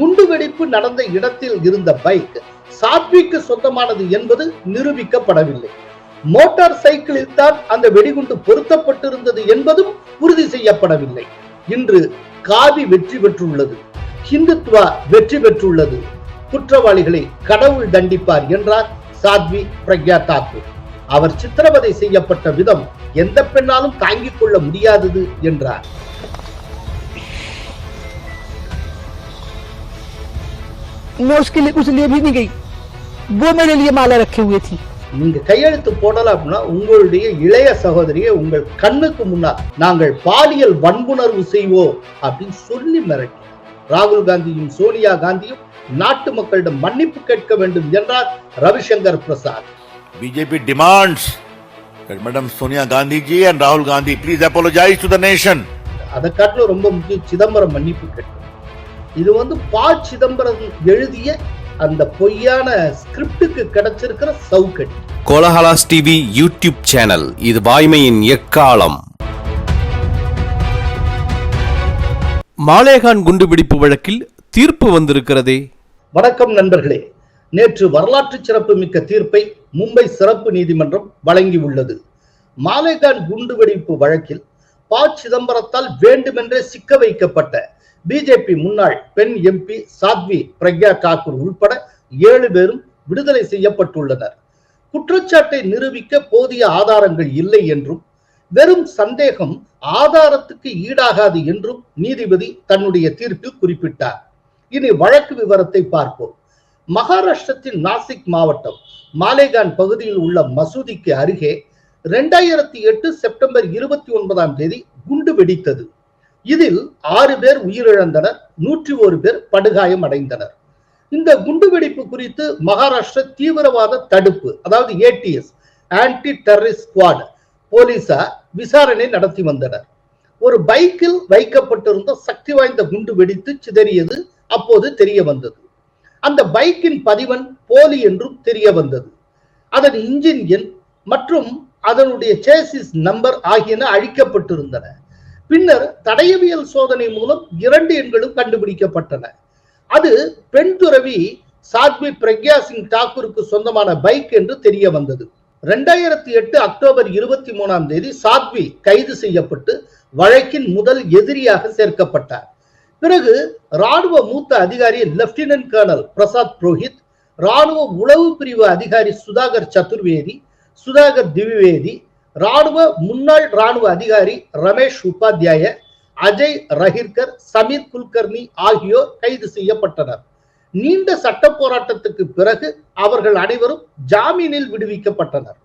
குண்டுவெடிப்பு நடந்த இடத்தில் இருந்த பைக் சாத்விக்கு சொந்தமானது என்பது நிரூபிக்கப்படவில்லை. மோட்டார் சைக்கிளில் தான் அந்த வெடிகுண்டு பொருத்தப்பட்டிருந்தது என்பதும் உறுதி செய்யப்படவில்லை. இன்று காவி வெற்றி பெற்றுள்ளது. ஹிந்துத்வா வெற்றி பெற்றுள்ளது. குற்றவாளிகளை கடவுள் தண்டிப்பார் என்றார் சாத்வி பிரக்யா தாக்கூர். அவர் சித்திரவதை செய்யப்பட்ட விதம் எந்த பெண்ணாலும் தாங்கிக் கொள்ள முடியாதது என்றார். मैं उसके लिए उस लिए भी नहीं गई वो मेरे लिए माला रखे हुए थी நீங்க கையெழுத்து போடல அப்படின்னா உங்களுடைய இளைய சகோதரியை உங்கள் கண்ணுக்கு முன்னால் நாங்கள் பாலியல் வன்புணர்வு செய்வோம் அப்படின்னு சொல்லி மிரட்டி ராகுல் காந்தியும் சோனியா காந்தியும் நாட்டு மக்களிடம் மன்னிப்பு கேட்க வேண்டும் என்றார் Ravishankar Prasad BJP demands that Madam Sonia Gandhi ji and Rahul Gandhi please apologize to the nation. அதை காட்டிலும் ரொம்ப முக்கியம் சிதம்பரம் மன்னிப்பு கேட்கும் இது வந்து ப சிதம்பரம் எழுதிய அந்த பொய்யான ஸ்கிரிப்டுக்கு கிடைச்சிருக்கிற சவுக்கடி. கோலஹலாஸ் டிவி யூடியூப் சேனல் இது வாய்மையின் எக்காலம். மாலேகான் குண்டுவெடிப்பு வழக்கில் தீர்ப்பு வந்திருக்கிறதே. வணக்கம் நண்பர்களே. நேற்று வரலாற்று சிறப்பு மிக்க தீர்ப்பை மும்பை சிறப்பு நீதிமன்றம் வழங்கியுள்ளது மாலேகான் குண்டுவெடிப்பு வழக்கில் ப சிதம்பரத்தால் வேண்டுமென்றே சிக்க வைக்கப்பட்ட பிஜேபி முன்னாள் பெண் எம்பி சாத்வி பிரக்யா தாக்கூர் உள்பட ஏழு பேரும் விடுதலை செய்யப்பட்டுள்ளனர். குற்றச்சாட்டை நிரூபிக்க போதிய ஆதாரங்கள் இல்லை என்றும் வெறும் சந்தேகம் ஆதாரத்துக்கு ஈடாகாது என்றும் நீதிபதி தன்னுடைய தீர்ப்பில் குறிப்பிட்டார். இனி வழக்கு விவரத்தை பார்ப்போம். மகாராஷ்டிரத்தின் நாசிக் மாவட்டம் மாலேகான் பகுதியில் உள்ள மசூதிக்கு அருகே இரண்டாயிரத்தி எட்டு செப்டம்பர் இருபத்தி ஒன்பதாம் தேதி குண்டு வெடித்தது. இதில் ஆறு பேர் உயிரிழந்தனர் நூற்றி ஒரு பேர் படுகாயம் அடைந்தனர். இந்த குண்டுவெடிப்பு குறித்து மகாராஷ்டிர தீவிரவாத தடுப்பு அதாவது ஏடிஎஸ் ஆன்டி டெரரிஸ்ட் ஸ்குவாட் போலீசார் விசாரணை நடத்தி வந்தனர். ஒரு பைக்கில் வைக்கப்பட்டிருந்த சக்தி வாய்ந்த குண்டு வெடித்து சிதறியது அப்போது தெரிய வந்தது. அந்த பைக்கின் பதிவன் போலி என்றும் தெரிய வந்தது. அதன் இன்ஜின் எண் மற்றும் அதனுடைய சேசிஸ் நம்பர் ஆகியன அழிக்கப்பட்டிருந்தன. பின்னர் தடயவியல் சோதனை மூலம் இரண்டு எண்களும் கண்டுபிடிக்கப்பட்டன. அது பெண் துறவி சாத்வி பிரக்யா சிங் தாக்கூருக்கு சொந்தமான பைக் என்று தெரிய வந்தது. ரெண்டாயிரத்தி எட்டு அக்டோபர் இருபத்தி மூணாம் தேதி சாத்வி கைது செய்யப்பட்டு வழக்கின் முதல் எதிரியாக சேர்க்கப்பட்டார். பிறகு ராணுவ மூத்த அதிகாரி லெப்டினன்ட் கர்னல் பிரசாத் புரோஹித் ராணுவ உளவு பிரிவு அதிகாரி சுதாகர் சதுர்வேதி சுதாகர் திவிவேதி ராணுவ முன்னாள் ராணுவ அதிகாரி ரமேஷ் உபாத்யாய அஜய் ரஹிர்கர் சமீர் குல்கர்னி ஆகியோர் கைது செய்யப்பட்டனர். நீண்ட சட்ட போராட்டத்துக்கு பிறகு அவர்கள் அனைவரும் ஜாமீனில் விடுவிக்கப்பட்டனர்.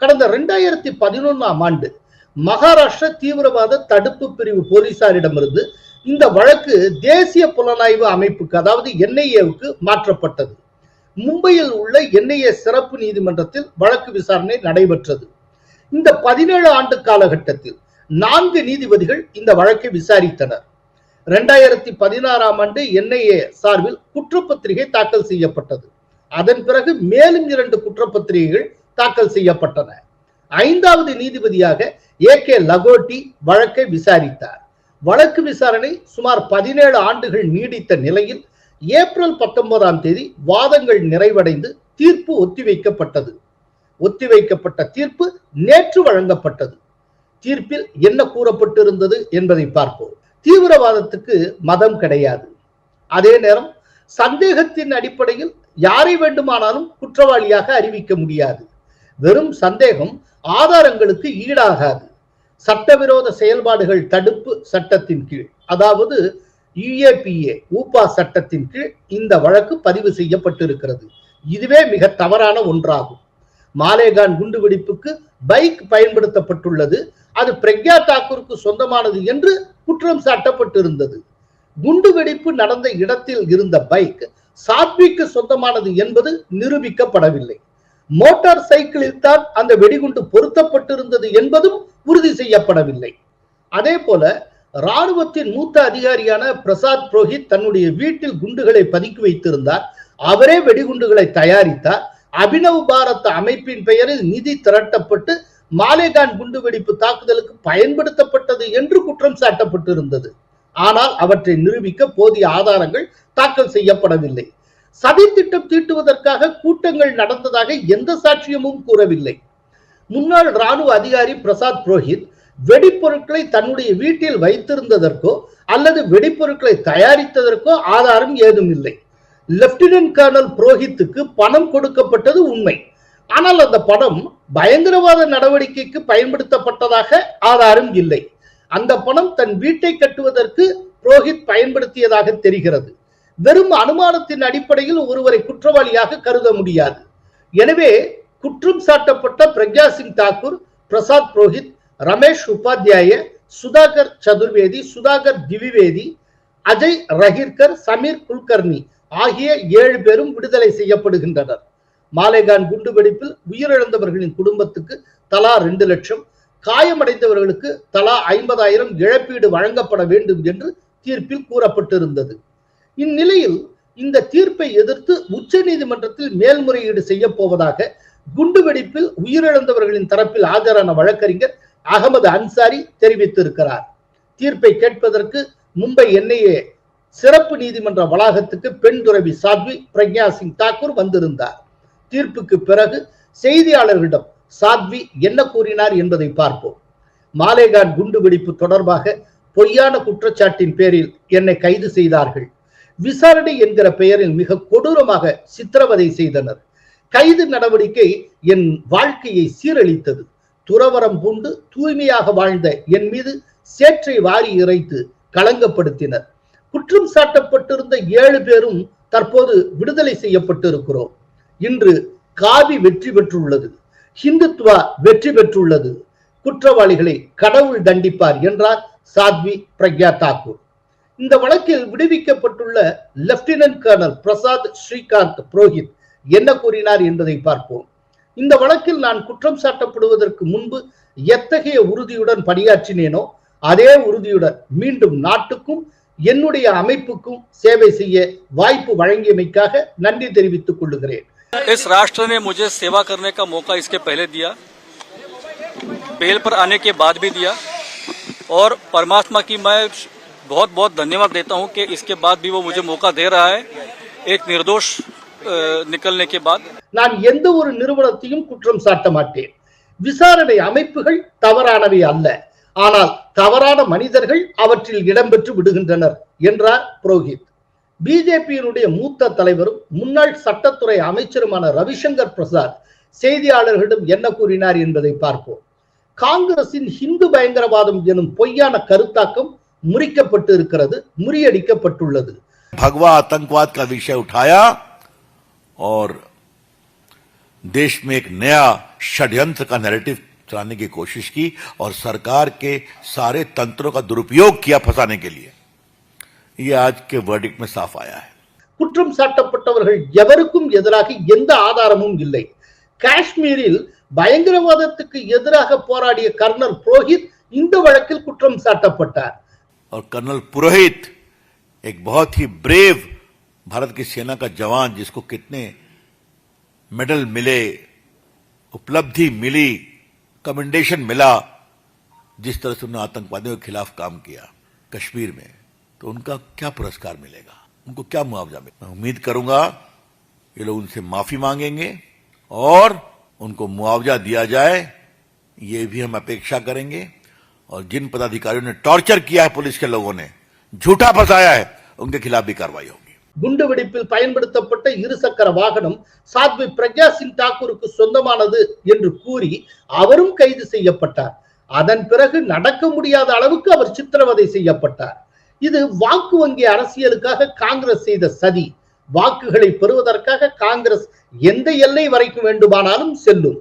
கடந்த இரண்டாயிரத்தி பதினொன்னாம் ஆண்டு மகாராஷ்டிர தீவிரவாத தடுப்பு பிரிவு போலீசாரிடமிருந்து இந்த வழக்கு தேசிய புலனாய்வு அமைப்புக்கு அதாவது என்ஐஏவுக்கு மாற்றப்பட்டது. மும்பையில் உள்ள என்ஐஏ சிறப்பு நீதிமன்றத்தில் வழக்கு விசாரணை நடைபெற்றது. இந்த பதினேழு ஆண்டு காலகட்டத்தில் நான்கு நீதிபதிகள் இந்த வழக்கை விசாரித்தனர். இரண்டாயிரத்தி பதினாறாம் ஆண்டு என்ஐஏ சார்பில் குற்றப்பத்திரிகை தாக்கல் செய்யப்பட்டது. அதன் பிறகு மேலும் இரண்டு குற்றப்பத்திரிகைகள் தாக்கல் செய்யப்பட்டன. ஐந்தாவது நீதிபதியாக ஏ கே லகோட்டி வழக்கை விசாரித்தார். வழக்கு விசாரணை சுமார் பதினேழு ஆண்டுகள் நீடித்த நிலையில் ஏப்ரல் பத்தொன்பதாம் தேதி வாதங்கள் நிறைவடைந்து தீர்ப்பு ஒத்திவைக்கப்பட்டது. ஒத்திவைக்கப்பட்ட தீர்ப்பு நேற்று வழங்கப்பட்டது. தீர்ப்பில் என்ன கூறப்பட்டிருந்தது என்பதை பார்ப்போம். தீவிரவாதத்துக்கு மதம் கிடையாது. அதே நேரம் சந்தேகத்தின் அடிப்படையில் யாரை வேண்டுமானாலும் குற்றவாளியாக அறிவிக்க முடியாது. வெறும் சந்தேகம் ஆதாரங்களுக்கு ஈடாகாது. சட்டவிரோத செயல்பாடுகள் தடுப்பு சட்டத்தின் கீழ். அதாவது யுஏபிஏ ஊபா சட்டத்தின் கீழ் இந்த வழக்கு பதிவு செய்யப்பட்டிருக்கிறது. இதுவே மிக தவறான ஒன்றாகும். மாலேகான் குண்டுவெடிப்புக்கு பைக் பயன்படுத்தப்பட்டுள்ளது. அது பிரக்யா தாக்கூருக்கு சொந்தமானது என்று குற்றம் சாட்டப்பட்டிருந்தது. குண்டுவெடிப்பு நடந்த இடத்தில் இருந்த பைக் சாத்விக்கு சொந்தமானது என்பது நிரூபிக்கப்படவில்லை. மோட்டார் சைக்கிளில் தான் அந்த வெடிகுண்டு பொருத்தப்பட்டிருந்தது என்பதும் உறுதி செய்யப்படவில்லை. அதே போல ராணுவத்தின் மூத்த அதிகாரியான பிரசாத் புரோஹித் தன்னுடைய வீட்டில் குண்டுகளை பதுக்கி வைத்திருந்தார். அவரே வெடிகுண்டுகளை தயாரித்தார். அபினவ் பாரத் அமைப்பின் பெயரில் நிதி திரட்டப்பட்டு மாலேகான் குண்டுவெடிப்பு தாக்குதலுக்கு பயன்படுத்தப்பட்டது என்று குற்றம் சாட்டப்பட்டிருந்தது. ஆனால் அவற்றை நிரூபிக்க போதிய ஆதாரங்கள் தாக்கல் செய்யப்படவில்லை. சதி திட்டம் தீட்டுவதற்காக கூட்டங்கள் நடந்ததாக எந்த சாட்சியமும் கூறவில்லை. முன்னாள் ராணுவ அதிகாரி பிரசாத் புரோஹித் வெடிப்பொருட்களை தன்னுடைய வீட்டில் வைத்திருந்ததற்கோ அல்லது வெடிப்பொருட்களை தயாரித்ததற்கோ ஆதாரம் ஏதும் இல்லை லெப்டினன்ட் கர்னல் புரோஹித்துக்கு பணம் கொடுக்கப்பட்டது உண்மை. ஆனால் அந்த பணம் பயங்கரவாத நடவடிக்கைக்கு பயன்படுத்தப்பட்டதாக ஆதாரம் இல்லை. அந்த பணம் தன் வீட்டை கட்டுவதற்கு புரோஹித் பயன்படுத்தியதாக தெரிகிறது. வெறும் அனுமானத்தின் அடிப்படையில் ஒருவரை குற்றவாளியாக கருத முடியாது. எனவே குற்றம் சாட்டப்பட்ட பிரக்யா சிங் தாக்கூர் பிரசாத் புரோஹித் ரமேஷ் உபாத்யாய சுதாகர் சதுர்வேதி சுதாகர் திவிவேதி அஜய் ரஹிர்கர் சமீர் குல்கர்னி ஆகிய ஏழு பேரும் விடுதலை செய்யப்படுகின்றனர். மாலேகான் குண்டுவெடிப்பில் உயிரிழந்தவர்களின் குடும்பத்துக்கு தலா ரெண்டு லட்சம் காயமடைந்தவர்களுக்கு தலா ஐம்பதாயிரம் இழப்பீடு வழங்கப்பட வேண்டும் என்று தீர்ப்பில் கூறப்பட்டிருந்தது. இந்நிலையில் இந்த தீர்ப்பை எதிர்த்து உச்ச நீதிமன்றத்தில் மேல்முறையீடு செய்ய போவதாக குண்டுவெடிப்பில் உயிரிழந்தவர்களின் தரப்பில் ஆஜரான வழக்கறிஞர் அகமது அன்சாரி தெரிவித்திருக்கிறார். தீர்ப்பை கேட்பதற்கு மும்பை என்ஐஏ சிறப்பு நீதிமன்ற வளாகத்துக்கு பெண் துறவி சாத்வி பிரக்யா சிங் தாக்கூர் வந்திருந்தார். தீர்ப்புக்கு பிறகு செய்தியாளர்களிடம் சாத்வி என்ன கூறினார் என்பதை பார்ப்போம். மாலேகான் குண்டுவெடிப்பு தொடர்பாக பொய்யான குற்றச்சாட்டின் பேரில் என்னை கைது செய்தார்கள். விசாரணை என்கிற பெயரில் மிக கொடூரமாக சித்திரவதை செய்தனர். கைது நடவடிக்கை என் வாழ்க்கையை சீரழித்தது. துறவரம் பூண்டு தூய்மையாக வாழ்ந்த என் மீது சேற்றை வாரி இறைத்து களங்கப்படுத்தினர். குற்றம் சாட்டப்பட்டிருந்த ஏழு பேரும் தற்போது விடுதலை செய்யப்பட்டிருக்கிறோம். இன்று காவி வெற்றி பெற்றுள்ளது. ஹிந்துத்வா வெற்றி பெற்றுள்ளது. குற்றவாளிகளை கடவுள் தண்டிப்பார் என்றார் சாத்வி பிரக்யா தாக்கூர். இந்த வழக்கில் விடுவிக்கப்பட்டுள்ள லெப்டினன்ட் கர்னல் பிரசாத் ஸ்ரீகாந்த் புரோஹித் என்ன கூறினார் என்பதை பார்ப்போம். இந்த வழக்கில் நான் குற்றம் சாட்டப்படுவதற்கு முன்பு எத்தகைய உறுதியுடன் பணியாற்றினேனோ அதே உறுதியுடன் மீண்டும் நாட்டுக்கும் என்னுடைய அமைப்புக்கும் சேவை செய்ய வாய்ப்பு வழங்கியமைக்காக நன்றி தெரிவித்துக் கொள்ளுகிறேன் इस राष्ट्र ने मुझे सेवा करने का मौका इसके पहले दिया बेल पर आने के बाद भी दिया और परमात्मा की मैं बहुत बहुत धन्यवाद देता हूं कि इसके बाद भी वो मुझे मौका दे रहा है एक निर्दोष अ, निकलने के बाद நான் எந்த ஒரு நிறுவனத்தையும் குற்றம் சாட்ட மாட்டேன் விசாரணை அமைப்புகள் தவறானவை அல்ல ஆனால் தவறான மனிதர்கள் அவற்றில் இடம்பெற்று விடுகின்றனர் என்றார் புரோஹித் பிஜேபியினுடைய மூத்த தலைவரும் முன்னாள் சட்டத்துறை அமைச்சருமான ரவிசங்கர் பிரசாத் செய்தியாளர்களிடம் என்ன கூறினார் என்பதை பார்ப்போம் காங்கிரசின் ஹிந்து பயங்கரவாதம் எனும் பொய்யான கருத்தாக்கம் முறிக்கப்பட்டு இருக்கிறது முறியடிக்கப்பட்டுள்ளது भगवा आतंकवाद का विषय उठाया और देश में एक नया षड्यंत्र का नैरेटिव चलाने की कोशिश की और सरकार के सारे तंत्रों का दुरुपयोग किया फंसाने के लिए ये आज के वर्डिक्ट में साफ आया है குற்றம் சாட்டப்பட்டவர்கள் எவருக்கும் எதிராக எந்த ஆதாரமும் இல்லை காஷ்மீரில் பயங்கரவாதத்துக்கு எதிராக போராடிய கர்னல் புரோஹித் இந்த வழக்கில் குற்றம் சாட்டப்பட்டார் और कर्नल पुरोहित एक बहुत ही ब्रेव भारत की सेना का जवान जिसको कितने मेडल मिले उपलब्धि मिली कमेंडेशन मिला, जिस तरह से उन्होंने आतंकवादियों के खिलाफ काम किया कश्मीर में तो उनका क्या पुरस्कार मिलेगा? उनको क्या मुआवजा मिलेगा? मैं उम्मीद करूँगा ये लोग उनसे माफ़ी मांगेंगे और उनको मुआवजा दिया जाए, ये भी हम अपेक्षा करेंगे। और जिन पदाधिकारियों ने टॉर्चर किया है पुलिस के लोगों ने, झूठा फंसाया है, उनके खिलाफ भी कार्रवाई होगी। குண்டுவெடிப்பில் பயன்படுத்தப்பட்ட இருசக்கர வாகனம் சாத்வி பிரக்யா சிங் தாக்கூருக்கு சொந்தமானது என்று கூறி அவரும் கைது செய்யப்பட்டார். அதன் பிறகு நடக்க முடியாத அளவுக்கு அவர் சித்திரவதை செய்யப்பட்டார். இது வாக்கு வங்கி அரசியலுக்காக காங்கிரஸ் செய்த சதி. வாக்குகளை பெறுவதற்காக காங்கிரஸ் எந்த எல்லை வரைக்கும் வேண்டுமானாலும் செல்லும்.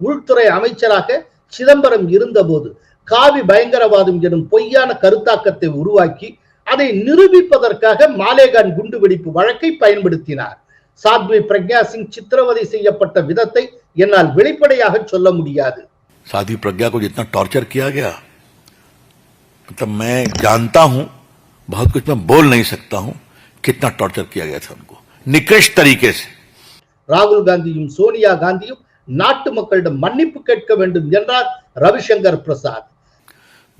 உள்துறை அமைச்சராக சிதம்பரம் இருந்தபோது காவி பயங்கரவாதம் எனும் பொய்யான கருத்தாக்கத்தை உருவாக்கி அதை நிரூபிப்பதற்காக மாலேகான் குண்டுவெடிப்பு வழக்கை பயன்படுத்தினார் சாத்வி பிரக்யா சிங் சித்திரவதை செய்யப்பட்ட விதத்தை என்னால் வெளிப்படையாக சொல்ல முடியாது साध्वी प्रज्ञा को जितना टॉर्चर किया गया मतलब मैं जानता हूं बहुत कुछ मैं बोल नहीं सकता हूं कितना टॉर्चर किया गया था उनको निकृष्ट तरीके से ராகுல் காந்தியும் சோனியா காந்தியும் நாட்டு மக்களிடம் மன்னிப்பு கேட்க வேண்டும் என்றார் ரவிசங்கர் பிரசாத்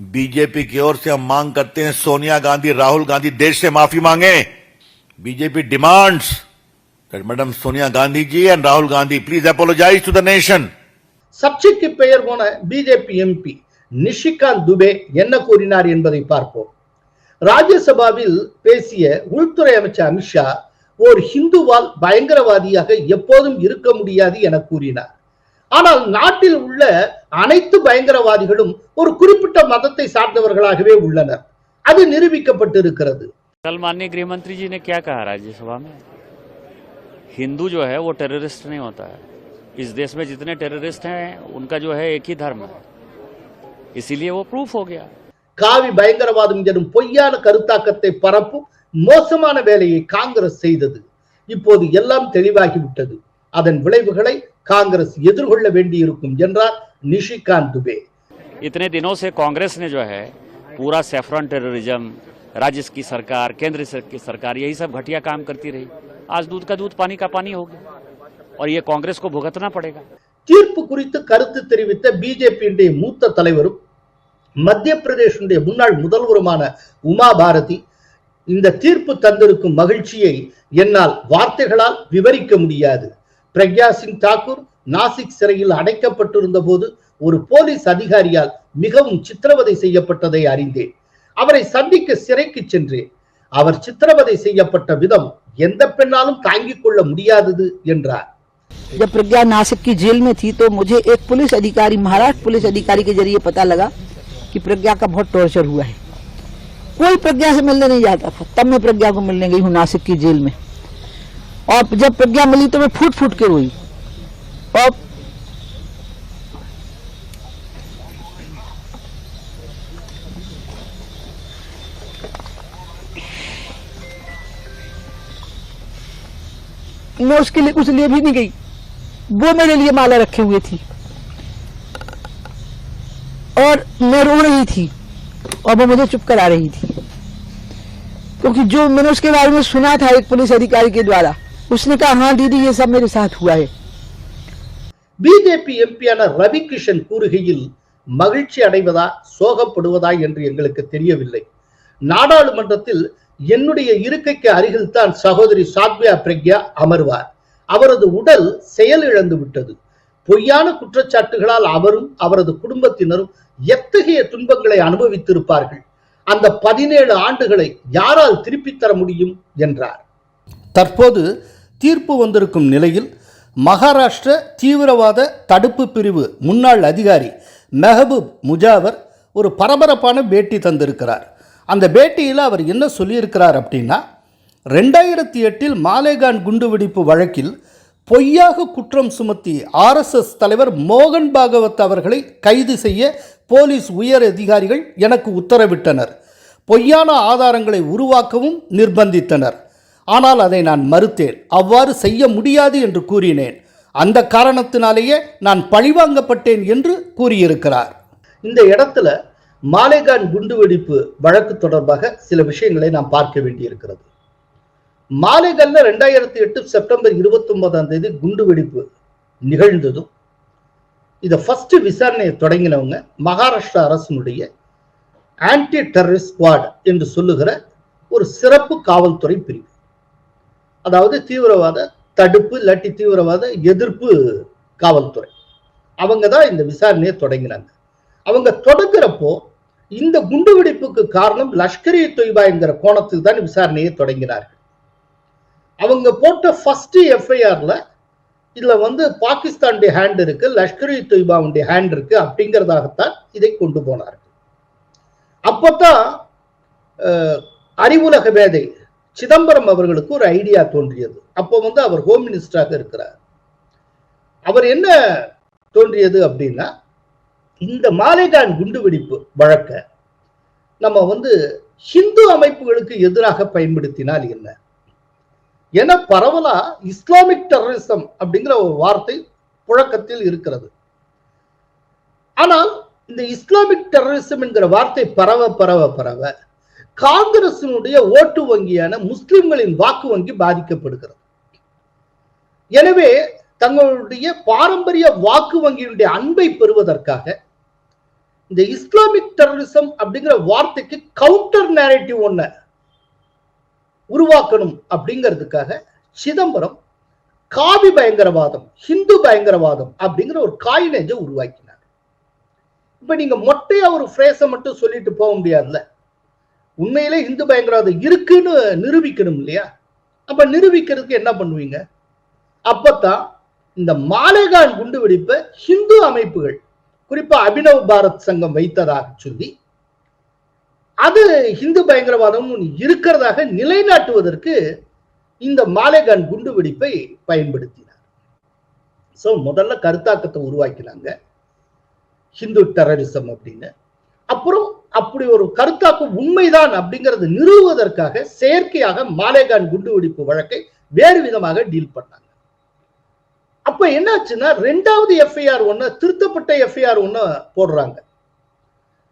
बीजेपी की ओर से हम मांग करते हैं सोनिया गांधी राहुल गांधी देश से माफी मांगे BJP demands that madam Sonia Gandhi ji and Rahul Gandhi please apologise to the nation சர்ச்சைக்கு பெயர் போன பிஜேபி எம்பி நிஷிகாந்த் துபே என்ன கூறினார் என்பதை பார்ப்போம் ராஜ்யசபாவில் பேசிய உள்துறை அமைச்சர் அமித்ஷா ஓர் ஹிந்துவால் பயங்கரவாதியாக எப்போதும் இருக்க முடியாது என கூறினார் ஆனால் நாட்டில் உள்ள அனைத்து பயங்கரவாதிகளும் ஒரு குறிப்பிட்ட மதத்தை சார்ந்தவர்களாகவே உள்ளனர் அது நிரூபிக்கப்பட்டிருக்கிறது कल माननीय गृह मंत्री जी ने क्या कहा राज्यसभा में हिंदू जो है वो टेररिस्ट नहीं होता है इस देश में जितने टेररिस्ट हैं उनका जो है एक ही धर्म है इसीलिए वो प्रूफ हो गया காவி பயங்கரவாதம் எனும் பொய்யான கருத்தாக்கத்தை பரப்பும் மோசமான வேலையை காங்கிரஸ் செய்தது இப்போது எல்லாம் தெளிவாகிவிட்டது அதன் விளைவுகளை காங்கிரஸ் எதிர்கொள்ள வேண்டியிருக்கும் என்றார் நிஷிகாந்த் துபே इतने दिनों से कांग्रेस ने जो है पूरा सेफ्रॉन टेररिज्म राज्य की सरकार केंद्र सर- की सरकार यही सब घटिया काम करती रही आज दूध का दूध पानी का पानी हो गया और ये कांग्रेस को भुगतना पड़ेगा தீர்ப்பு குறித்து கருத்து தெரிவித்த பிஜேபியுடைய மூத்த தலைவரும் மத்திய பிரதேசனுடைய முன்னாள் முதல்வருமான உமா பாரதி இந்த தீர்ப்பு தந்திருக்கும் மகிழ்ச்சியை என்னால் வார்த்தைகளால் விவரிக்க முடியாது பிரக்யா சிங் தாக்கூர் நாசிக் சிறையில் அடைக்கப்பட்டிருந்த போது ஒரு போலீஸ் அதிகாரியால் மிகவும் சித்திரவதை செய்யப்பட்டதை அறிந்தேன் அவரை சந்திக்க சிறைக்கு சென்றேன் அவர் சித்திரவதை செய்யப்பட்ட விதம் எந்த பெண்ணாலும் தாங்கிக் கொள்ள முடியாதது என்றார் जब प्रज्ञा नासिक की जेल में थी तो मुझे एक पुलिस अधिकारी महाराष्ट्र पुलिस अधिकारी के जरिए पता लगा कि प्रज्ञा का बहुत टॉर्चर हुआ है कोई प्रज्ञा से मिलने नहीं जाता था तब मैं प्रज्ञा को मिलने गई हूँ नासिक की जेल में और जब प्रज्ञा मिली तो मैं फूट फूट के रोई। और मैं उसके लिए कुछ लिए भी नहीं गई। वो मेरे लिए माला रखे हुए थी। और मैं रो रही थी। और वो मुझे चुप करा रही थी। क्योंकि जो मैंने उसके बारे में सुना था एक पुलिस अधिकारी के द्वारा उसने कहा हाँ दीदी ये सब मेरे साथ हुआ है பிஜேபி எம்பியான ரவி கிஷன் கூறுகையில் மகிழ்ச்சி அடைவதா சோகப்படுவதா என்று எங்களுக்கு தெரியவில்லை நாடாளுமன்றத்தில் என்னுடைய இருக்கைக்கு அருகில் தான் சகோதரி சாத்வியா பிரக்யா அமர்வார் அவரது உடல் செயலிழந்து விட்டது பொய்யான குற்றச்சாட்டுகளால் அவரும் அவரது குடும்பத்தினரும் எத்தகைய துன்பங்களை அனுபவித்திருப்பார்கள் அந்த பதினேழு ஆண்டுகளை யாரால் திருப்பித் தர முடியும் என்றார் தற்போது தீர்ப்பு வந்திருக்கும் நிலையில் மகாராஷ்டிர தீவிரவாத தடுப்பு பிரிவு முன்னாள் அதிகாரி மெஹபூப் முஜாவர் ஒரு பரபரப்பான பேட்டி தந்திருக்கிறார். அந்த பேட்டியில் அவர் என்ன சொல்லியிருக்கிறார் அப்படின்னா ரெண்டாயிரத்தி எட்டில் மாலேகான் குண்டுவெடிப்பு வழக்கில் பொய்யாக குற்றம் சுமத்தி ஆர்எஸ்எஸ் தலைவர் மோகன் பாகவத் அவர்களை கைது செய்ய போலீஸ் உயர் அதிகாரிகள் எனக்கு உத்தரவிட்டனர். பொய்யான ஆதாரங்களை உருவாக்கவும் நிர்பந்தித்தனர். ஆனால் அதை நான் மறுத்தேன். அவ்வாறு செய்ய முடியாது என்று கூறினேன். அந்த காரணத்தினாலேயே நான் பழிவாங்கப்பட்டேன் என்று கூறியிருக்கிறார். இந்த இடத்துல மாலேகான் குண்டுவெடிப்பு வழக்கு தொடர்பாக சில விஷயங்களை நாம் பார்க்க வேண்டியிருக்கிறது. மாலேகான்ல ரெண்டாயிரத்தி எட்டு செப்டம்பர் இருபத்தி ஒன்பதாம் தேதி குண்டுவெடிப்பு நிகழ்ந்ததும் இதை ஃபர்ஸ்ட் விசாரணையை தொடங்கினவங்க மகாராஷ்டிரா அரசினுடைய ஆன்டி டெரரிஸ்ட் ஸ்குவாட் என்று சொல்லுகிற ஒரு சிறப்பு காவல்துறை பிரிவு. அதாவது தீவிரவாத தடுப்பு இல்லாட்டி தீவிரவாத எதிர்ப்பு காவல்துறை. அவங்க தான் இந்த விசாரணையை தொடங்கினாங்க. அவங்க தொடங்குறப்போ இந்த குண்டுவெடிப்புக்கு காரணம் லஷ்கர் இ தொய்பா என்கிற கோணத்தில் தான் விசாரணையை தொடங்கினார்கள். அவங்க போட்ட ஃபர்ஸ்ட் எஃப்ஐஆர்ல இதுல வந்து பாகிஸ்தானுடைய ஹேண்ட் இருக்கு லஷ்கர் இ தொய்பாவுடைய ஹேண்ட் இருக்கு அப்படிங்கிறதாகத்தான் இதை கொண்டு போனார்கள். அப்பத்தான் அறிவுலக மேதை சிதம்பரம் அவர்களுக்கு ஒரு ஐடியா தோன்றியது. அப்போ வந்து அவர் ஹோம் மினிஸ்டராக இருக்கிறார். அவர் என்ன தோன்றியது அப்படின்னா இந்த மாலேகான் குண்டுவெடிப்பு வழக்க நம்ம வந்து ஹிந்து அமைப்புகளுக்கு எதிராக பயன்படுத்தினால் என்ன? என பரவலா இஸ்லாமிக் டெரரிசம் அப்படிங்கிற ஒரு வார்த்தை புழக்கத்தில் இருக்கிறது. ஆனால் இந்த இஸ்லாமிக் டெரரிசம் என்கிற வார்த்தை பரவ பரவ பரவ காங்கிரசினுடைய ஓட்டு வங்கியான முஸ்லிம்களின் வாக்கு வங்கி பாதிக்கப்படுகிறது. எனவே தங்களுடைய பாரம்பரிய வாக்கு வங்கியினுடைய அன்பை பெறுவதற்காக இந்த இஸ்லாமிக் டெரரிசம் அப்படிங்கிற வார்த்தைக்கு கவுண்டர் நேரேட்டிவ் ஒண்ண உருவாக்கணும் அப்படிங்கிறதுக்காக சிதம்பரம் காவி பயங்கரவாதம் ஹிந்து பயங்கரவாதம் அப்படிங்கிற ஒரு காயினேஜை உருவாக்கினார். இப்ப நீங்க மொட்டையா ஒரு ஃப்ரேஸை மட்டும் சொல்லிட்டு போக முடியாதுல்ல? உண்மையிலே இந்து பயங்கரவாதம் இருக்குன்னு நிரூபிக்கணும் இல்லையா? அப்ப நிரூபிக்கிறதுக்கு என்ன பண்ணுவீங்க? அப்பதான் இந்த மாலேகான் குண்டு வெடிப்பை ஹிந்து அமைப்புகள் குறிப்பா அபினவ் பாரத் சங்கம் வைத்ததாக சொல்லி அது ஹிந்து பயங்கரவாதம் இருக்கிறதாக நிலைநாட்டுவதற்கு இந்த மாலேகான் குண்டு வெடிப்பை பயன்படுத்தினார். சோ முதல்ல கருத்தாக்கத்தை உருவாக்கினாங்க. ஹிந்து டெரரிசம் அப்படின்னு. அப்புறம் அப்படி ஒரு கருத்தாக்கம் உண்மைதான் அப்படிங்கறது நிறுவுவதற்காக செயற்கையாக மாலேகான் குண்டு வெடிப்பு வழக்கை வேறு விதமாக டீல் பண்ணாங்க. அப்ப என்னாச்சுன்னா ரெண்டாவது எஃப்ஐஆர் ஒன்னு திருத்தப்பட்ட எஃப்ஐஆர் ஒன்னு போடுறாங்க.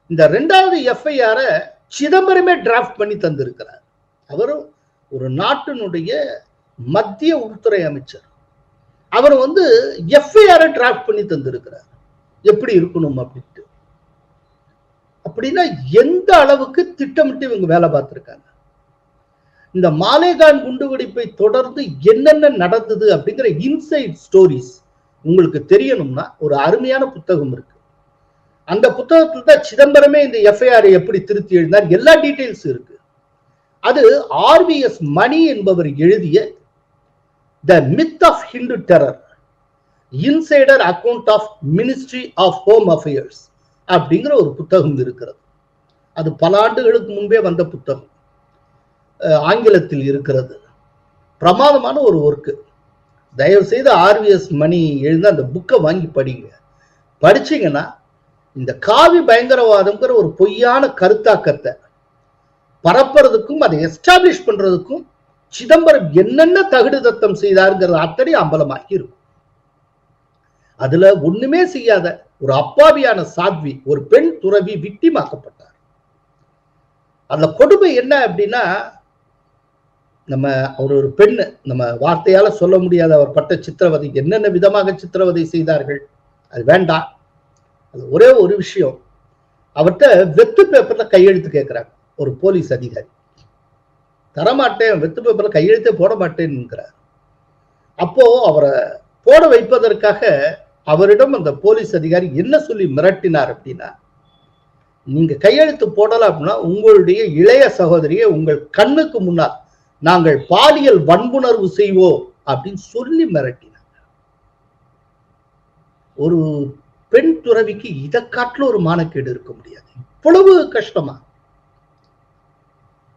இந்த ரெண்டாவது எஃப்ஐஆர சிதம்பரமே டிராஃப்ட் பண்ணி தந்திருக்கிறார். அவரும் ஒரு நாட்டினுடைய மத்திய உள்துறை அமைச்சர். அவர் வந்து எஃப்ஐஆர் டிராஃப்ட் பண்ணி தந்திருக்கிறார். எப்படி இருக்கணும் அப்படின்ட்டு. அப்படின்னா எந்த அளவுக்கு திட்டமிட்டு இவங்க வேலை பார்த்திருக்காங்க? இந்த மாலேகான் குண்டுவெடிப்பை தொடர்ந்து என்னென்ன நடந்தது அப்படிங்கிற இன்சைட் ஸ்டோரிஸ் உங்களுக்கு தெரியணும்னா ஒரு அருமையான புத்தகம் இருக்கு. அந்த புத்தகத்தில் தான் சிதம்பரமே இந்த எஃப்ஐஆர் எப்படி திருத்தி எழுந்தார் எல்லா டீட்டெயில்ஸும் இருக்கு. அது ஆர்விஎஸ் மணி என்பவர் எழுதிய the myth of Hindu terror insider account of ministry of home affairs அப்படிங்கிற ஒரு புத்தகம் இருக்கிறது. அது பல ஆண்டுகளுக்கு முன்பே வந்த புத்தகம். ஆங்கிலத்தில் இருக்கிறது. பிரமாதமான ஒரு ஒர்க்கு தயவு செய்து ஆர்விஎஸ் மணி எழுந்த அந்த புக்கை வாங்கி படிங்க. படிச்சீங்கன்னா இந்த காவி பயங்கரவாதம்ங்கிற ஒரு பொய்யான கருத்தாக்கத்தை பரப்புறதுக்கும் அதை எஸ்டாப்ளிஷ் பண்றதுக்கும் சிதம்பரம் என்னென்ன தகுடு தத்தம் செய்தாருங்கிறது அத்தனை அம்பலமாக்கி இருக்கும். அதுல ஒண்ணுமே செய்யாத ஒரு அப்பாவியான சாத்வி ஒரு பெண் துறவி விக்டிமாக்கப்பட்டார். அந்த கொடுமை என்ன அப்படின்னா நம்ம அவர் ஒரு பெண்ணு நம்ம வார்த்தையால சொல்ல முடியாத அவர் பட்ட சித்திரவதை என்னென்ன விதமாக சித்திரவதை செய்தார்கள் அது வேண்டாம். அது ஒரே ஒரு விஷயம். அவர்கிட்ட வெத்து பேப்பர்ல கையெழுத்து கேட்கிறாங்க ஒரு போலீஸ் அதிகாரி. தரமாட்டேன் வெத்து பேப்பர்ல கையெழுத்தே போட மாட்டேன்னுங்கிறார். அப்போ அவரை போட வைப்பதற்காக அவரிடம் அந்த போலீஸ் அதிகாரி என்ன சொல்லி மிரட்டினார் அப்படின்னா நீங்க கையெழுத்து போடல அப்படின்னா உங்களுடைய இளைய சகோதரியை உங்கள் கண்ணுக்கு முன்னால் நாங்கள் பாலியல் வன்புணர்வு செய்வோம் அப்படின்னு சொல்லி மிரட்டினாங்க ஒரு பெண் துறவிக்கு இதை காட்டில ஒரு மானக்கேடு இருக்க முடியாது. இவ்வளவு கஷ்டமா?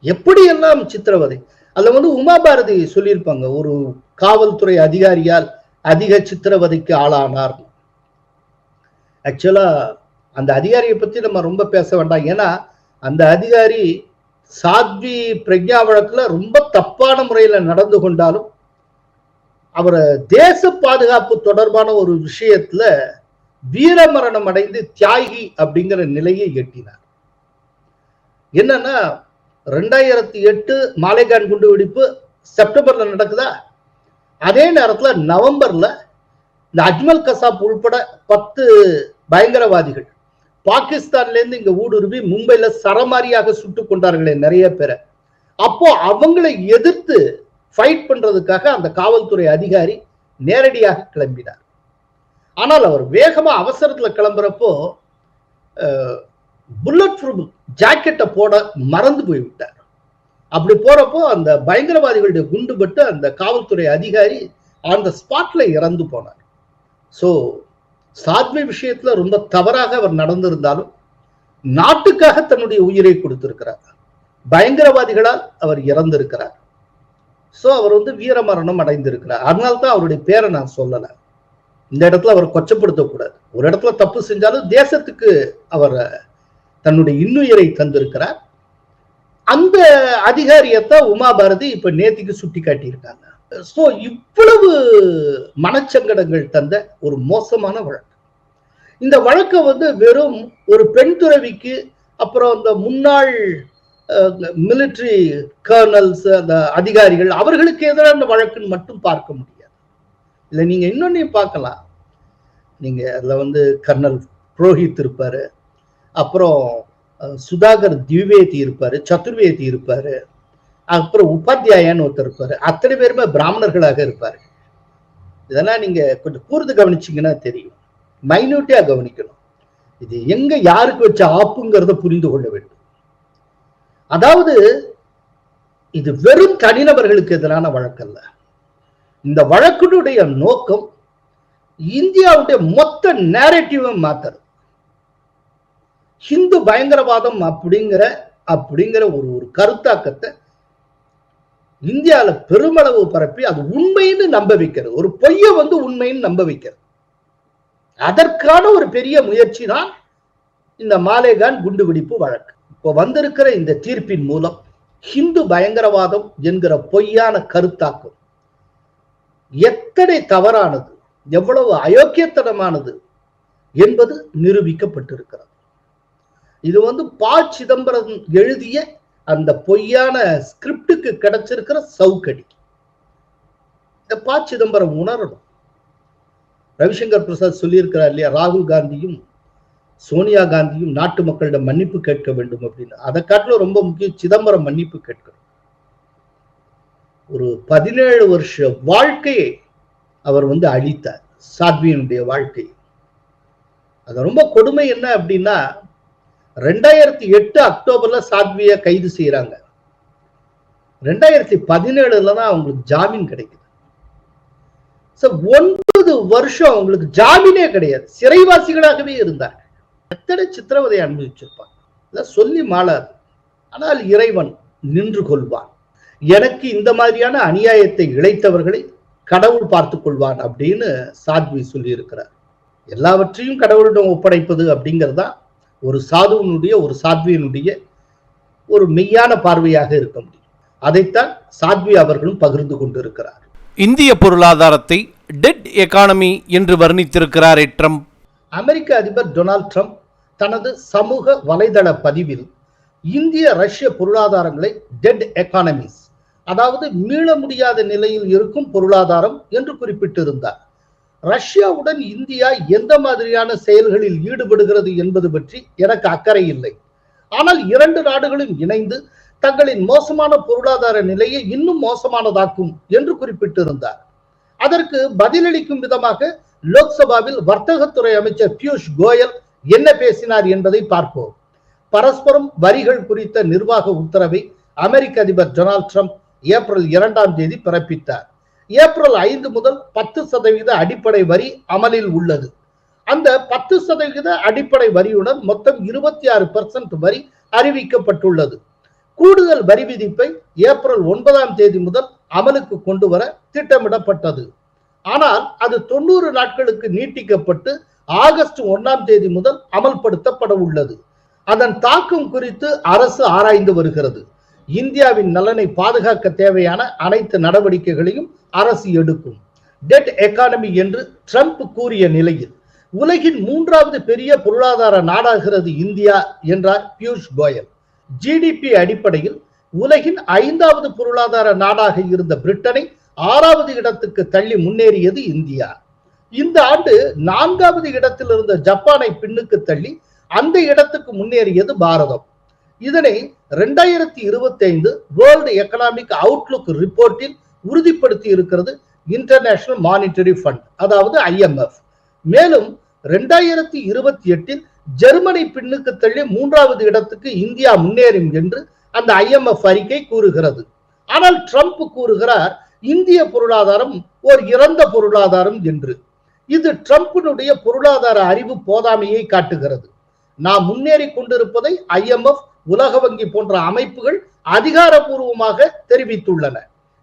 எப்படியெல்லாம் சித்திரவதை? அதுல வந்து உமா பாரதி சொல்லியிருப்பாங்க ஒரு காவல்துறை அதிகாரியால் அதிக சித்திரவதைக்கு ஆளானார். ஆக்சுவலா அந்த அதிகாரியை பத்தி நம்ம ரொம்ப பேச வேண்டாம். ஏன்னா அந்த அதிகாரி சாத்வி பிரஜா வழக்குல ரொம்ப தப்பான முறையில நடந்து கொண்டாலும் அவரை தேச பாதுகாப்பு தொடர்பான ஒரு விஷயத்துல வீரமரணம் அடைந்து தியாகி அப்படிங்கிற நிலையை எட்டினார். என்னன்னா ரெண்டாயிரத்தி எட்டு மாலைகான் குண்டு வெடிப்பு செப்டம்பர்ல நடக்குதா? அதே நேரத்தில் நவம்பர்ல இந்த அஜ்மல் கசாப் உள்பட பத்து பயங்கரவாதிகள் பாகிஸ்தான்லேருந்து இங்கே இங்க ஊடுருவி மும்பையில் சரமாரியாக சுட்டு கொண்டார்களே நிறைய பேரை. அப்போ அவங்களை எதிர்த்து ஃபைட் பண்றதுக்காக அந்த காவல்துறை அதிகாரி நேரடியாக கிளம்பினார். ஆனால் அவர் வேகமா அவசரத்துல கிளம்புறப்போ புல்லட் ப்ரூஃப் ஜாக்கெட்டை போட மறந்து போய்விட்டார். அப்படி போறப்போ அந்த பயங்கரவாதிகளுடைய குண்டுபட்டு அந்த காவல்துறை அதிகாரி அந்த ஸ்பாட்ல இறந்து போனார். ஸோ சாத்வி விஷயத்துல ரொம்ப தவறாக அவர் நடந்திருந்தாலும் நாட்டுக்காக தன்னுடைய உயிரை கொடுத்திருக்கிறார். பயங்கரவாதிகளால் அவர் இறந்திருக்கிறார். ஸோ அவர் வந்து வீரமரணம் அடைந்திருக்கிறார். அதனால்தான் அவருடைய பேரை நான் சொல்லலை. இந்த இடத்துல அவர் கொச்சப்படுத்தக்கூடாது ஒரு இடத்துல தப்பு செஞ்சாலும் தேசத்துக்கு அவர் தன்னுடைய இன்னுயிரை தந்திருக்கிறார். அந்த அதிகாரியத்தை உமா பாரதி இப்ப நேத்திக்கு சுட்டி காட்டியிருக்காங்க ஸோ இவ்வளவு மனச்சங்கடங்கள் தந்த ஒரு மோசமான வழக்கு. இந்த வழக்கை வந்து வெறும் ஒரு பெண் துறவிக்கு அப்புறம் அந்த முன்னாள் மிலிட்ரி கர்னல்ஸ் அந்த அதிகாரிகள் அவர்களுக்கு எதிரான வழக்குன்னு மட்டும் பார்க்க முடியாது. இல்லை நீங்க இன்னொன்னையும் பார்க்கலாம். நீங்க அதில் வந்து கர்னல் புரோஹித் இருப்பாரு. அப்புறம் சுதாகர் திவ்வேதி இருப்பாரு சதுர்வேதி இருப்பாரு அப்புறம் உபாத்தியாயன்னு ஒருத்தர் இருப்பாரு. அத்தனை பேருமே பிராமணர்களாக இருப்பாரு. இதெல்லாம் நீங்க கொஞ்சம் கூர்ந்து கவனிச்சீங்கன்னா தெரியும். மைன்யூட்டியா கவனிக்கணும். இது எங்க யாருக்கு வச்ச ஆப்புங்கிறத புரிந்து கொள்ள வேண்டும். அதாவது இது வெறும் தனிநபர்களுக்கு எதிரான வழக்கல்ல. இந்த வழக்கினுடைய நோக்கம் இந்தியாவுடைய மொத்த நேரட்டிவை மாத்துறது. ஹிந்து பயங்கரவாதம் அப்படிங்கிற அப்படிங்கிற ஒரு ஒரு கருத்தாக்கத்தை இந்தியால பெருமளவு பரப்பி அது உண்மைன்னு நம்ப வைக்கிறது. ஒரு பொய்ய வந்து உண்மைன்னு நம்ப வைக்கிறது. அதற்கான ஒரு பெரிய முயற்சி தான் இந்த மாலேகான் குண்டுவெடிப்பு வழக்கு. இப்போ வந்திருக்கிற இந்த தீர்ப்பின் மூலம் ஹிந்து பயங்கரவாதம் என்கிற பொய்யான கருத்தாக்கம் எத்தனை தவறானது எவ்வளவு அயோக்கியத்தனமானது என்பது நிரூபிக்கப்பட்டிருக்கிறது. இது வந்து ப சிதம்பரம் எழுதிய அந்த பொய்யான ஸ்கிரிப்டுக்கு கிடைச்சிருக்கிற சவுக்கடி. இந்த ப சிதம்பரம் உணரணும். ரவிசங்கர் பிரசாத் சொல்லியிருக்கிறார் இல்லையா ராகுல் காந்தியும் சோனியா காந்தியும் நாட்டு மக்களிடம் மன்னிப்பு கேட்க வேண்டும் அப்படின்னு. அதை காட்டிலும் ரொம்ப முக்கியம் சிதம்பரம் மன்னிப்பு கேட்கணும். ஒரு பதினேழு வருஷ வாழ்க்கையை அவர் வந்து அழித்தார் சாத்வியினுடைய வாழ்க்கை அது ரொம்ப கொடுமை என்ன அப்படின்னா ரெண்டாயிரத்தி எட்டு அக்டோபர்ல சாத்விய கைது செய்யறாங்க ரெண்டாயிரத்தி பதினேழுல தான் அவங்களுக்கு ஜாமீன் கிடைக்குது. ஒன்பது வருஷம் அவங்களுக்கு ஜாமீனே கிடையாது. சிறைவாசிகளாகவே இருந்தாங்க. எத்தனை சித்திரவதை அனுபவிச்சிருப்பாங்க? சொல்லி மாளாது ஆனால் இறைவன் நின்று கொள்வான். எனக்கு இந்த மாதிரியான அநியாயத்தை இழைத்தவர்களை கடவுள் பார்த்துக் கொள்வான் அப்படின்னு சாத்வி சொல்லி இருக்கிறார் எல்லாவற்றையும் கடவுளிடம் ஒப்படைப்பது அப்படிங்கிறதா ஒரு சாதுவனுடைய ஒரு சாத்வியனுடைய ஒரு மெய்யான பார்வையாக இருக்க முடியும். அதைத்தான் சாத்வி அவர்களும் பகிர்ந்து கொண்டிருக்கிறார். இந்திய பொருளாதாரத்தை டெட் எகானமி என்று வர்ணித்திருக்கிறாரே ட்ரம்ப். அமெரிக்க அதிபர் டொனால்ட் ட்ரம்ப் தனது சமூக வலைதள பதிவில் இந்திய ரஷ்ய பொருளாதாரங்களை டெட் எக்கானமிஸ் அதாவது மீள முடியாத நிலையில் இருக்கும் பொருளாதாரம் என்று குறிப்பிட்டிருந்தார். ரஷ்யாவுடன் இந்தியா எந்த மாதிரியான செயல்களில் ஈடுபடுகிறது என்பது பற்றி எனக்கு அக்கறை இல்லை. ஆனால் இரண்டு நாடுகளும் இணைந்து தங்களின் மோசமான பொருளாதார நிலையை இன்னும் மோசமானதாக்கும் என்று குறிப்பிட்டிருந்தார். அதற்கு பதிலளிக்கும் விதமாக லோக்சபாவில் வர்த்தகத்துறை அமைச்சர் பியூஷ் கோயல் என்ன பேசினார் என்பதை பார்ப்போம். பரஸ்பரம் வரிகள் குறித்த நிர்வாக உத்தரவை அமெரிக்க அதிபர் டொனால்ட் ட்ரம்ப் ஏப்ரல் இரண்டாம் தேதி பிறப்பித்தார். ஏப்ரல் ஐந்து முதல் பத்து சதவீத அடிப்படை வரி அமலில் உள்ளது. அந்த பத்து சதவீத அடிப்படை வரியுடன் மொத்தம் இருபத்தி ஆறு பர்சன்ட் வரி அறிவிக்கப்பட்டுள்ளது. கூடுதல் வரி விதிப்பை ஏப்ரல் ஒன்பதாம் தேதி முதல் அமலுக்கு கொண்டு வர திட்டமிடப்பட்டது. ஆனால் அது தொண்ணூறு நாட்களுக்கு நீட்டிக்கப்பட்டு ஆகஸ்ட் ஒன்னாம் தேதி முதல் அமல்படுத்தப்பட உள்ளது அதன் தாக்கம் குறித்து அரசு ஆராய்ந்து வருகிறது. இந்தியாவின் நலனை பாதுகாக்க தேவையான அனைத்து நடவடிக்கைகளையும் அரசு எடுக்கும். டெட் எக்கானமி என்று ட்ரம்ப் கூறிய நிலையில் உலகின் மூன்றாவது பெரிய பொருளாதார நாடாகிறது இந்தியா என்றார் பியூஷ் கோயல். ஜிடிபி அடிப்படையில் உலகின் ஐந்தாவது பொருளாதார நாடாக இருந்த பிரிட்டனை ஆறாவது இடத்துக்கு தள்ளி முன்னேறியது இந்தியா. இந்த ஆண்டு நான்காவது இடத்தில் இருந்த ஜப்பானை பின்னுக்கு தள்ளி அந்த இடத்துக்கு முன்னேறியது பாரதம். இதனை ரெண்டாயிரத்தி இருபத்தி ஐந்து வேர்ல்டு எக்கனாமிக் அவுட்லுக் ரிப்போர்ட்டில் உறுதிப்படுத்தி இருக்கிறது இன்டர்நேஷனல் மானிட்டரி ஃபண்ட் அதாவது ஐஎம்எஃப் மேலும் ரெண்டாயிரத்தி இருபத்தி எட்டில் ஜெர்மனி பின்னுக்கு தள்ளி மூன்றாவது இடத்துக்கு இந்தியா முன்னேறும் என்று அந்த ஐஎம்எஃப் அறிக்கை கூறுகிறது. ஆனால் ட்ரம்ப் கூறுகிறார் இந்திய பொருளாதாரம் ஒரு இறந்த பொருளாதாரம் என்று. இது ட்ரம்பினுடைய பொருளாதார அறிவு போதாமையை காட்டுகிறது. நாம் முன்னேறி கொண்டிருப்பதை ஐஎம்எஃப் உலக வங்கி போன்ற அமைப்புகள் அதிகாரப்பூர்வமாக தெரிவித்துள்ளன.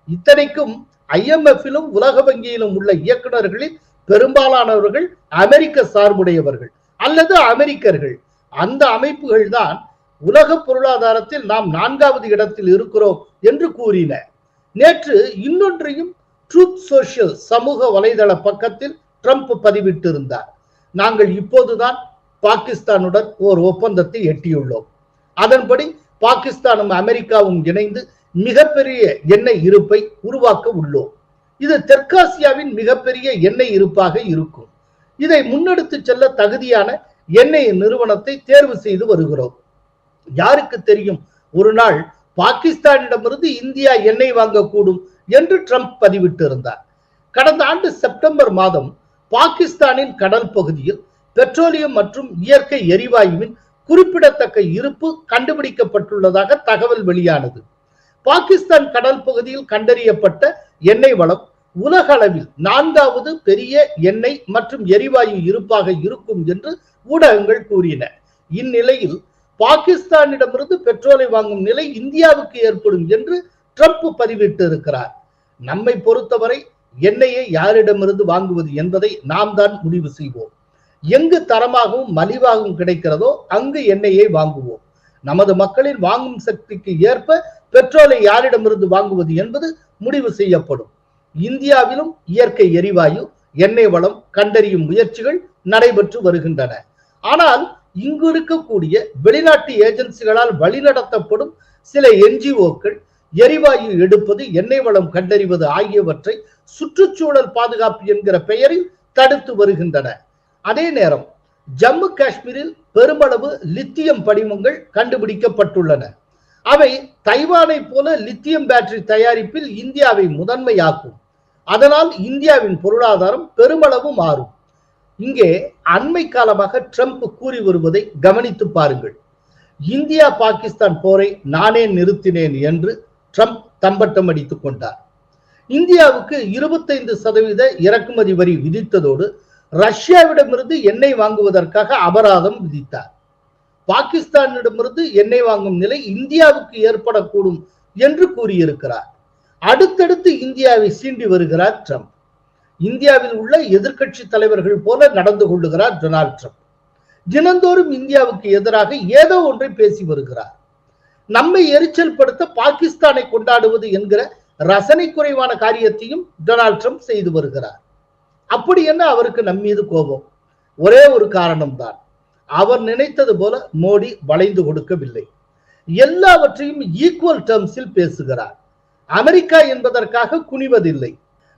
இத்தனைக்கும் ஐஎம்எஃபிலும் உலக வங்கியிலும் உள்ள இயக்குநர்களில் பெரும்பாலானவர்கள் அமெரிக்க சார்புடையவர்கள் அல்லது அமெரிக்கர்கள். அந்த அமைப்புகள் தான் உலக பொருளாதாரத்தில் நாம் நான்காவது இடத்தில் இருக்கிறோம் என்று கூறின. நேற்று இன்னொன்றையும் ட்ரூத் சோசியல் சமூக வலைதள பக்கத்தில் ட்ரம்ப் பதிவிட்டிருந்தார். நாங்கள் இப்போதுதான் பாகிஸ்தானுடன் ஓர் ஒப்பந்தத்தை எட்டியுள்ளோம். அதன்படி பாகிஸ்தானும் அமெரிக்காவும் இணைந்து மிகப்பெரிய எண்ணெய் இருப்பை உருவாக்க உள்ளோம். இது தெற்காசியாவின் மிகப்பெரிய எண்ணெய் இருப்பாக இருக்கும். இதை முன்னெடுத்து செல்ல தகுதியான எண்ணெய் நிறுவனத்தை தேர்வு செய்து வருகிறோம். யாருக்கு தெரியும் ஒரு நாள் பாகிஸ்தானிடமிருந்து இந்தியா எண்ணெய் வாங்கக்கூடும் என்று ட்ரம்ப் பதிவிட்டிருந்தார். கடந்த ஆண்டு செப்டம்பர் மாதம் பாகிஸ்தானின் கடல் பகுதியில் பெட்ரோலியம் மற்றும் இயற்கை எரிவாயுவின் குறிப்பிடத்தக்க இருப்பு கண்டுபிடிக்கப்பட்டுள்ளதாக தகவல் வெளியானது. பாகிஸ்தான் கடல் பகுதியில் கண்டறியப்பட்ட எண்ணெய் வளம் உலக அளவில் நான்காவது பெரிய எண்ணெய் மற்றும் எரிவாயு இருப்பாக இருக்கும் என்று ஊடகங்கள் கூறின. இந்நிலையில் பாகிஸ்தானிடமிருந்து பெட்ரோலை வாங்கும் நிலை இந்தியாவுக்கு ஏற்படும் என்று ட்ரம்ப் பதிவிட்டு இருக்கிறார் நம்மை பொறுத்தவரை எண்ணெயை யாரிடமிருந்து வாங்குவது என்பதை நாம் தான் முடிவு செய்வோம். எங்கு தரமாகவும் மலிவாகவும் கிடைக்கிறதோ அங்கு எண்ணெயை வாங்குவோம். நமது மக்களின் வாங்கும் சக்திக்கு ஏற்ப பெட்ரோலை யாரிடமிருந்து வாங்குவது என்பது முடிவு செய்யப்படும். இந்தியாவிலும் இயற்கை எரிவாயு எண்ணெய் வளம் கண்டறியும் முயற்சிகள் நடைபெற்று வருகின்றன. ஆனால் இங்கு இருக்கக்கூடிய வெளிநாட்டு ஏஜென்சிகளால் வழிநடத்தப்படும் சில என்ஜிஓக்கள் எரிவாயு எடுப்பது எண்ணெய் வளம் கண்டறிவது ஆகியவற்றை சுற்றுச்சூழல் பாதுகாப்பு என்கிற பெயரில் தடுத்து வருகின்றன. அதே நேரம் ஜம்மு காஷ்மீரில் பெருமளவு லித்தியம் படிமங்கள் கண்டுபிடிக்கப்பட்டுள்ளன. அவை தைவானை போல லித்தியம் பேட்டரி தயாரிப்பில் இந்தியாவை முதன்மையாக்கும். அதனால் இந்தியாவின் பொருளாதாரம் பெருமளவு மாறும். இங்கே அண்மை காலமாக ட்ரம்ப் கூறி வருவதை கவனித்து பாருங்கள். இந்தியா பாகிஸ்தான் போரை நானே நிறுத்தினேன் என்று ட்ரம்ப் தம்பட்டம் அடித்துக் கொண்டார். இந்தியாவுக்கு இருபத்தைந்து சதவீத இறக்குமதி வரி விதித்ததோடு ரஷ்யாவிடமிருந்து எண்ணெய் வாங்குவதற்காக அபராதம் விதித்தார். பாகிஸ்தானிடமிருந்து எண்ணெய் வாங்கும் நிலை இந்தியாவுக்கு ஏற்படக்கூடும் என்று கூறியிருக்கிறார். அடுத்தடுத்து இந்தியாவை சீண்டி வருகிறார் ட்ரம்ப். இந்தியாவில் உள்ள எதிர்க்கட்சி தலைவர்கள் போல நடந்து கொள்ளுகிறார் டொனால்ட் ட்ரம்ப். தினந்தோறும் இந்தியாவுக்கு எதிராக ஏதோ ஒன்றை பேசி வருகிறார். நம்மை எரிச்சல் படுத்த பாகிஸ்தானை கொண்டாடுவது என்கிற ரசனை குறைவான காரியத்தையும் டொனால்ட் ட்ரம்ப் செய்து வருகிறார். அப்படி என்ன அவருக்கு நம் மீது கோபம்? ஒரே ஒரு காரணம்தான். அவர் நினைத்தது போல மோடி வளைந்து கொடுக்கவில்லை எல்லாவற்றையும் ஈக்குவல் டேர்ம்ஸில் பேசுகிறார். அமெரிக்கா என்பதற்காக குனிவதில்லை.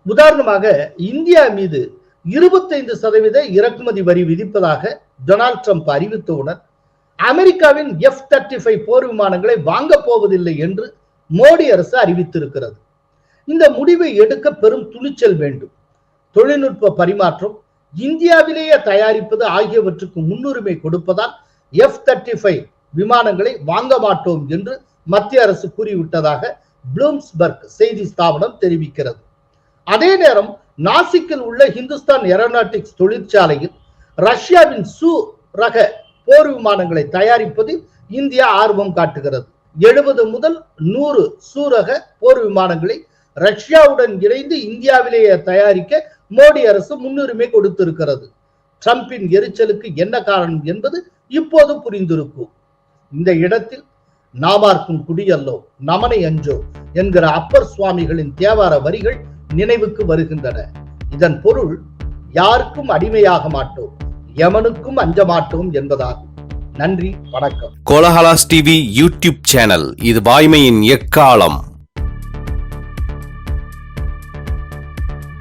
உதாரணமாக இந்தியா மீது இருபத்தைந்து சதவீத இறக்குமதி வரி விதிப்பதாக டொனால்ட் ட்ரம்ப் அறிவித்தவுடன் அமெரிக்காவின் எஃப் தேர்ட்டி ஃபைவ் போர் விமானங்களை வாங்கப் போவதில்லை என்று மோடி அரசு அறிவித்திருக்கிறது. இந்த முடிவை எடுக்க பெரும் துணிச்சல் வேண்டும். தொழில்நுட்ப பரிமாற்றம் இந்தியாவிலேயே தயாரிப்பது ஆகியவற்றுக்கு முன்னுரிமை கொடுப்பதால் எஃப் தேர்ட்டி ஃபைவ் விமானங்களை வாங்க மாட்டோம் என்று மத்திய அரசு கூறிவிட்டதாக ப்ளூம்ஸ்பர்க் செய்தி ஸ்தாபனம் தெரிவிக்கிறது. அதே நேரம் நாசிக்கில் உள்ள ஹிந்துஸ்தான் ஏரோநாட்டிக்ஸ் தொழிற்சாலையில் ரஷ்யாவின் சு ரக போர் விமானங்களை தயாரிப்பதில் இந்தியா ஆர்வம் காட்டுகிறது. எழுபது முதல் நூறு சூரக போர் விமானங்களை ரஷ்யாவுடன் இணைந்து இந்தியாவிலேயே தயாரிக்க மோடி அரசு முன்னுரிமை கொடுத்திருக்கிறது. ட்ரம்பின் எரிச்சலுக்கு என்ன காரணம் என்பது இப்போது புரிந்திருக்கும். இந்த இடத்தில் நாமார்க்கும் குடியல்லோ நமனை அஞ்சோ என்கிற அப்பர் சுவாமிகளின் தேவார வரிகள் நினைவுக்கு வருகின்றன. இதன் பொருள் யாருக்கும் அடிமையாக மாட்டோம் எவனுக்கும் அஞ்ச மாட்டோம் என்பதாகும். நன்றி வணக்கம். கோலஹலாஸ் டிவி யூடியூப் சேனல் இது வாய்மையின் எக்காலம்.